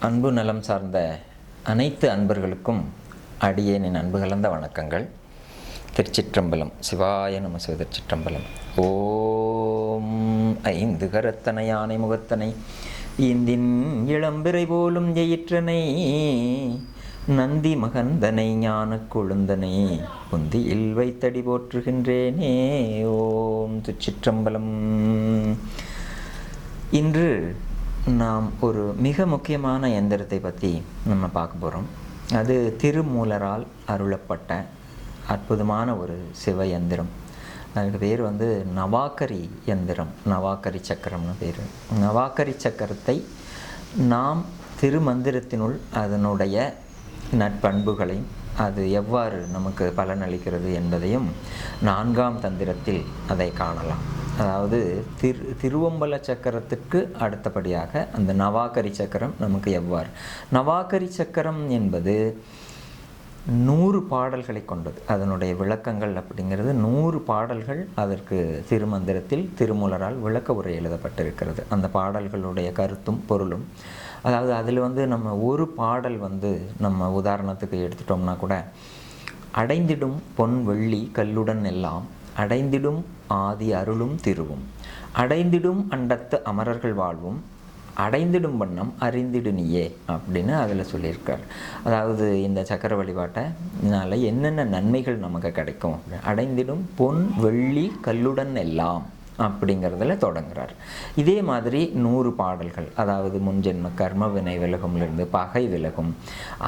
அன்பு நலம் சார்ந்த அனைத்து அன்பர்களுக்கும் அடியேனின் அன்பு கலந்த வணக்கங்கள். திருச்சிற்றம்பலம் சிவாய நம சிவ திருச்சிற்றம்பலம். ஓம் ஐந்து கரத்தனை யானை முகத்தனை இந்தின் இளம்பிறை போலும் ஜெயிற்றனை நந்தி மகந்தனை ஞானக் கொழுந்தனை புந்தியில் வைத்தடி போற்றுகின்றேனே. ஓம் திருச்சிற்றம்பலம். இன்று நாம் ஒரு மிக முக்கியமான எந்திரத்தை பற்றி நம்ம பார்க்க போகிறோம் அது திருமூலரால் அருளப்பட்ட அற்புதமான ஒரு சிவ எந்திரம். அதுக்கு பேர் வந்து நவாக்கரி எந்திரம். நவாக்கரி சக்கரம்னு பேர். நவாக்கரி சக்கரத்தை நாம் திருமந்திரத்தினுள் அதனுடைய நற்பண்புகளையும் அது எவ்வாறு நமக்கு பலனளிக்கிறது என்பதையும் நான்காம் தந்திரத்தில் அதை காணலாம். அதாவது திரு திருவம்பல சக்கரத்திற்கு அடுத்தபடியாக அந்த நவாக்கரி சக்கரம் நமக்கு எவ்வாறு? நவாக்கரி சக்கரம் என்பது நூறு பாடல்களை கொண்டது. அதனுடைய விளக்கங்கள் அப்படிங்கிறது நூறு பாடல்கள் அதற்கு திருமந்திரத்தில் திருமூலரால் விளக்க உரை எழுதப்பட்டிருக்கிறது. அந்த பாடல்களுடைய கருத்தும் பொருளும். அதாவது அதில் வந்து நம்ம ஒரு பாடல் வந்து நம்ம உதாரணத்துக்கு எடுத்துட்டோம்னா கூட அடைந்திடும் பொன் வெள்ளி கல்லுடன் எல்லாம் அடைந்திடும் ஆதி அருளும் திருவும். அடைந்திடும் அண்டத்து அமரர்கள் வாழ்வும் அடைந்திடும் வண்ணம் அறிந்திடு நீயே அப்படின்னு அதில் சொல்லியிருக்கார். அதாவது இந்த சக்கர வழிபாட்டினால என்னென்ன நன்மைகள் நமக்கு கிடைக்கும்? அடைந்திடும் பொன் வெள்ளி கல்லுடன் எல்லாம். அப்படிங்கிறதுல தொடங்குறார். இதே மாதிரி நூறு பாடல்கள் அதாவது முன்ஜென்ம கர்ம வினை விலகும்லேருந்து பகை விலகும்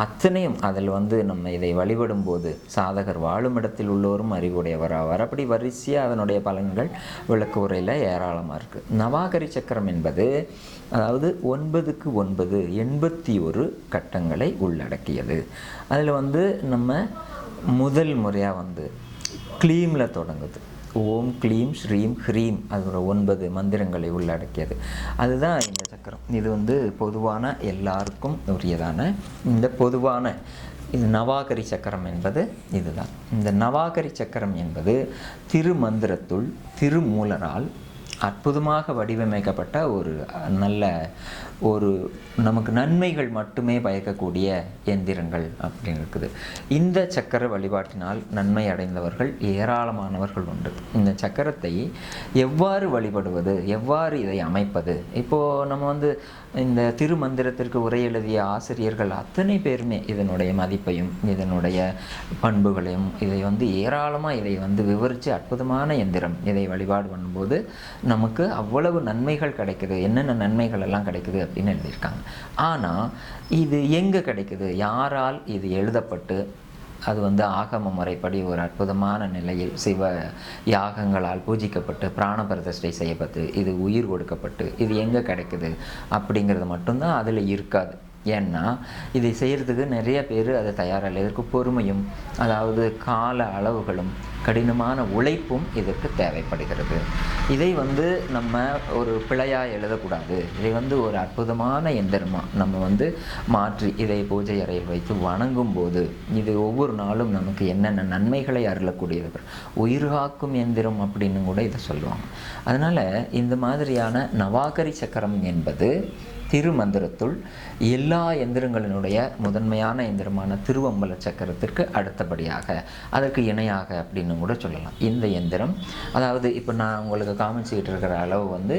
அத்தனையும் அதில் வந்து நம்ம இதை வழிபடும் போது சாதகர் வாழும் இடத்தில் உள்ளோரும் அறிவுடையவர் ஆவார் அப்படி வரிசையாக அதனுடைய பலன்கள் விளக்கு உரையில் ஏராளமாக இருக்குது நவாகரி சக்கரம் என்பது அதாவது ஒன்பதுக்கு ஒன்பது எண்பத்தி ஒரு கட்டங்களை உள்ளடக்கியது. அதில் வந்து நம்ம முதல் முறையாக வந்து க்ளீமில் தொடங்குது. ஓம் க்ளீம் ஸ்ரீம் ஹ்ரீம் அதோட ஒன்பது மந்திரங்களை உள்ளடக்கியது. அதுதான் இந்த சக்கரம். இது வந்து பொதுவான எல்லாருக்கும் உரியதான இந்த பொதுவான இது நவாகரி சக்கரம் என்பது இதுதான். இந்த நவாகரி சக்கரம் என்பது திருமந்திரத்துள் திருமூலரால் அற்புதமாக வடிவமைக்கப்பட்ட ஒரு நல்ல ஒரு நமக்கு நன்மைகள் மட்டுமே பயக்கக்கூடிய எந்திரங்கள் அப்படின்னு இருக்குது. இந்த சக்கர வழிபாட்டினால் நன்மை அடைந்தவர்கள் ஏராளமானவர்கள் உண்டு. இந்த சக்கரத்தை எவ்வாறு வழிபடுவது எவ்வாறு இதை அமைப்பது? இப்போது நம்ம வந்து இந்த திருமந்திரத்திற்கு உரை எழுதிய ஆசிரியர்கள் அத்தனை பேருமே இதனுடைய மதிப்பையும் இதனுடைய பண்புகளையும் இதை வந்து ஏராளமாக இதை வந்து விவரித்து அற்புதமான எந்திரம் இதை வழிபாடு பண்ணும்போது நமக்கு அவ்வளவு நன்மைகள் கிடைக்குது. என்னென்ன நன்மைகள் எல்லாம் கிடைக்குது அப்படின்னு எழுதியிருக்காங்க ஆனால் இது எங்கே கிடைக்குது? யாரால் இது எழுதப்பட்டு அது வந்து ஆகம முறைப்படி ஒரு அற்புதமான நிலையில் சிவ யாகங்களால் பூஜிக்கப்பட்டு பிராண பிரதிஷ்டை செய்யப்பட்டு இது உயிர் கொடுக்கப்பட்டு இது எங்கே கிடைக்குது? அப்படிங்கிறது மட்டும்தான் அதில் இருக்காது. ஏன்னா இதை செய்கிறதுக்கு நிறைய பேர் அதை தயாரில்லை. இதற்கு பொறுமையும் அதாவது கால அளவுகளும் கடினமான உழைப்பும் இதற்கு தேவைப்படுகிறது. இதை வந்து நம்ம ஒரு பிழையாக எழுதக்கூடாது. இதை வந்து ஒரு அற்புதமான எந்திரமாக நம்ம வந்து மாற்றி இதை பூஜை அறையில் வைத்து வணங்கும் போது இது ஒவ்வொரு நாளும் நமக்கு என்னென்ன நன்மைகளை அருளக்கூடியது. உயிர்காக்கும் எந்திரம் அப்படின்னு கூட இதை சொல்லுவாங்க. அதனால் இந்த மாதிரியான நவாகரி சக்கரம் என்பது திருமந்திரத்துள் எல்லா எந்திரங்களினுடைய முதன்மையான எந்திரமான திருவம்பல சக்கரத்திற்கு அடுத்தபடியாக அதற்கு இணையாக அப்படின்னு கூட சொல்லலாம். இந்த எந்திரம் அதாவது இப்போ நான் உங்களுக்கு காமிச்சிக்கிட்டு இருக்கிற அளவு வந்து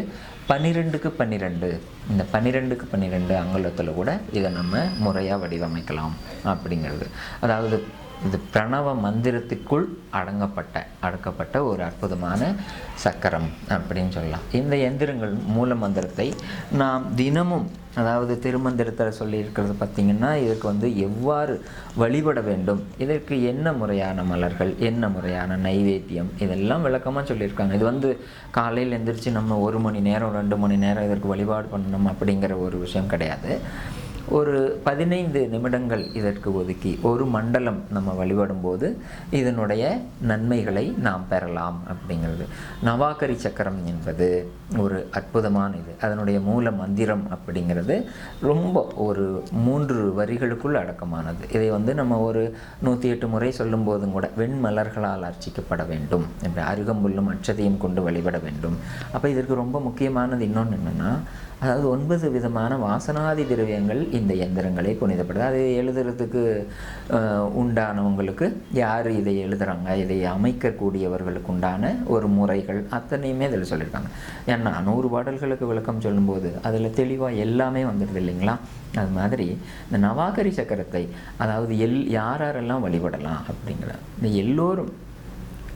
பன்னிரெண்டுக்கு பன்னிரெண்டு இந்த பன்னிரெண்டுக்கு பன்னிரெண்டு அங்குலத்தில் கூட இதை நம்ம முறையாக வடிவமைக்கலாம் அப்படிங்கிறது. அதாவது இது பிரணவ மந்திரத்திற்குள் அடங்கப்பட்ட அடக்கப்பட்ட ஒரு அற்புதமான சக்கரம் அப்படின்னு சொல்லலாம். இந்த எந்திரங்கள் மூல மந்திரத்தை நாம் தினமும் அதாவது திருமந்திரத்தில் சொல்லியிருக்கிறது பார்த்திங்கன்னா இதற்கு வந்து எவ்வாறு வழிபட வேண்டும் இதற்கு என்ன முறையான மலர்கள் என்ன முறையான நைவேத்தியம் இதெல்லாம் விளக்கமாக சொல்லியிருக்காங்க. இது வந்து காலையில் எந்திரிச்சு நம்ம ஒரு மணி நேரம் ரெண்டு மணி நேரம் இதற்கு வழிபாடு பண்ணணும் அப்படிங்கிற ஒரு விஷயம் கிடையாது. ஒரு பதினைந்து நிமிடங்கள் இதற்கு ஒதுக்கி ஒரு மண்டலம் நம்ம வழிபடும்போது இதனுடைய நன்மைகளை நாம் பெறலாம் அப்படிங்கிறது. நவாக்கரி சக்கரம் என்பது ஒரு அற்புதமான இது. அதனுடைய மூல மந்திரம் அப்படிங்கிறது ரொம்ப ஒரு மூன்று வரிகளுக்குள் அடக்கமானது. இதை வந்து நம்ம ஒரு நூற்றி எட்டு முறை சொல்லும் போதும் கூட வெண்மலர்களால் அர்ச்சிக்கப்பட வேண்டும் என்ற அருகம்புல்லும் அட்சதையும் கொண்டு வழிபட வேண்டும். அப்போ இதற்கு ரொம்ப முக்கியமானது இன்னொன்று என்னென்னா அதாவது ஒன்பது விதமான வாசனாதி திரவியங்கள் இந்த எந்திரங்களை புனிதப்படுது. அதை எழுதுறதுக்கு உண்டானவங்களுக்கு யார் இதை எழுதுகிறாங்க இதை அமைக்கக்கூடியவர்களுக்கு உண்டான ஒரு முறைகள் அத்தனையுமே இதில் சொல்லியிருக்காங்க. ஏன்னா நூறு பாடல்களுக்கு விளக்கம் சொல்லும்போது அதில் தெளிவாக எல்லாமே வந்துடுது இல்லைங்களா? அது மாதிரி இந்த நவாகரி சக்கரத்தை அதாவது எல் யாரெல்லாம் வழிபடலாம் அப்படிங்கிற இந்த எல்லோரும்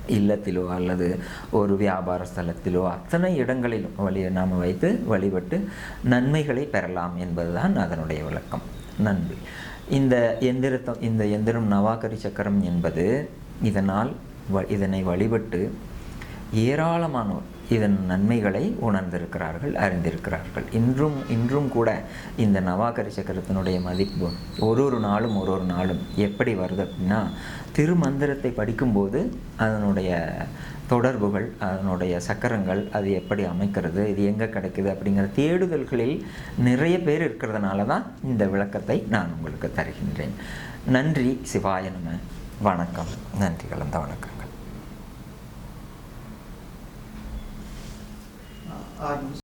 இல்லத்திலோ அல்லது ஒரு வியாபார ஸ்தலத்திலோ அத்தனை இடங்களிலும் வழி நாம் வைத்து வழிபட்டு நன்மைகளை பெறலாம் என்பதுதான் அதனுடைய விளக்கம். நன்றி. இந்த எந்திரத்தம் இந்த எந்திரம் நவாகரி சக்கரம் என்பது இதனால் வ இதனை வழிபட்டு ஏராளமானோர் இதன் நன்மைகளை உணர்ந்திருக்கிறார்கள் அறிந்திருக்கிறார்கள். இன்றும் இன்றும் கூட இந்த நவாகரி சக்கரத்தினுடைய மதிப்பு ஒரு ஒரு நாளும் ஒரு ஒரு நாளும் எப்படி வருது அப்படின்னா திருமந்திரத்தை படிக்கும்போது அதனுடைய தொடர்புகள் அதனுடைய சக்கரங்கள் அது எப்படி அமைக்கிறது இது எங்கே கிடைக்குது அப்படிங்கிற தேடுதல்களில் நிறைய பேர் இருக்கிறதுனால தான் இந்த விளக்கத்தை நான் உங்களுக்கு தருகின்றேன். நன்றி சிவாய நம. வணக்கம். நன்றி கலந்த வணக்கம். items.